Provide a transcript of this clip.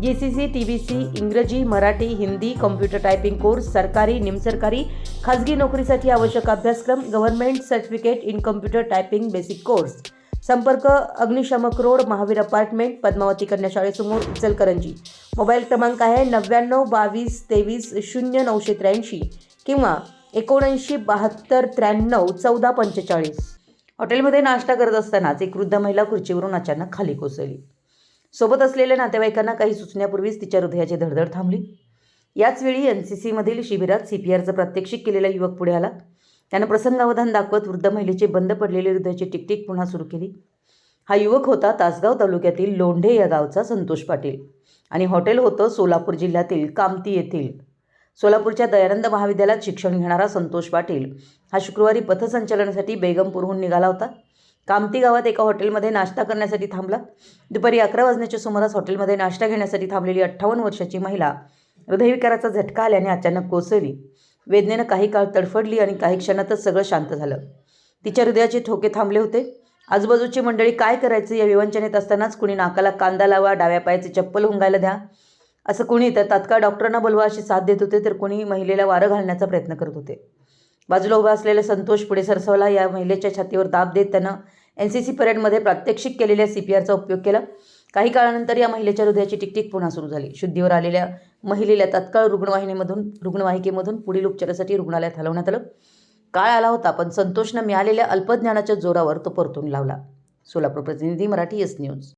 G C C T B C इंग्रजी Marathi Hindi computer typing course सरकारी निमसरकारी खाजगी नोकरीसाठी आवश्यक अभ्यासक्रम government certificate in computer typing basic course. संपर्क अग्निशामक रोड महावीर अपार्टमेंट पद्मावती कन्या शाळेसमोर इचलकरंजी मोबाईल क्रमांक आहे नव्याण्णव बावीस तेवीस शून्य नऊशे त्र्याऐंशी किंवा एकोणऐंशी बहात्तर त्र्याण्णव चौदा पंचेचाळीस. हॉटेलमध्ये नाश्ता करत असतानाच एक वृद्ध महिला खुर्चीवरून अचानक खाली कोसळली. सोबत असलेल्या नातेवाईकांना काही सुचण्यापूर्वीच तिच्या हृदयाची धडधड थांबली. याचवेळी एन सी सीमधील शिबिरात सी पी आरचं प्रात्यक्षिक केलेला युवक पुढे आला. त्यानं प्रसंगावधान दाखवत वृद्ध महिलेचे बंद पडलेले हृदयाची टिकटिक पुन्हा सुरू केली. हा युवक होता तासगाव तालुक्यातील लोंढे या गावचा संतोष पाटील आणि हॉटेल होतं सोलापूर जिल्ह्यातील कामती येथील. सोलापूरच्या दयानंद महाविद्यालयात शिक्षण घेणारा संतोष पाटील हा शुक्रवारी पथसंचलनासाठी बेगमपूरहून निघाला होता. कामती गावात एका हॉटेलमध्ये नाश्ता करण्यासाठी थांबला. दुपारी अकरा वाजण्याच्या सुमारास हॉटेलमध्ये नाश्ता घेण्यासाठी थांबलेली अठ्ठावन्न वर्षाची महिला हृदयविकाराचा झटका आल्याने अचानक कोसळली. वेदनेनं काही काळ तडफडली आणि काही क्षणातच सगळं शांत झालं. तिच्या हृदयाचे ठोके थांबले होते. आजूबाजूची मंडळी काय करायचं या विवंचनेत असतानाच कुणी नाकाला कांदा लावा डाव्या पायाचे चप्पल हुंगायला द्या असं कुणी तर तात्काळ डॉक्टरांना बोलवा अशी साथ देत होते तर कुणी महिलेला वारं घालण्याचा प्रयत्न करत होते. बाजूला उभा असलेला संतोष पुढे सरसवला. या महिलेच्या छातीवर दाब देत त्यानं एन सी सी परेडमध्ये प्रात्यक्षिक केलेल्या सी पी आरचा उपयोग केला. काही काळानंतर या महिलेच्या हृदयाची टिकटिक पुन्हा सुरू झाली. शुद्धीवर आलेल्या महिलेला तात्काळ रुग्णवाहिनीमधून रुग्णवाहिकेमधून पुढील उपचारासाठी रुग्णालयात हलवण्यात आलं. काळ आला होता पण संतोषनं मिळालेल्या अल्पज्ञानाच्या जोरावर तो परतून लावला. सोलापूर प्रतिनिधी मराठी एस न्यूज.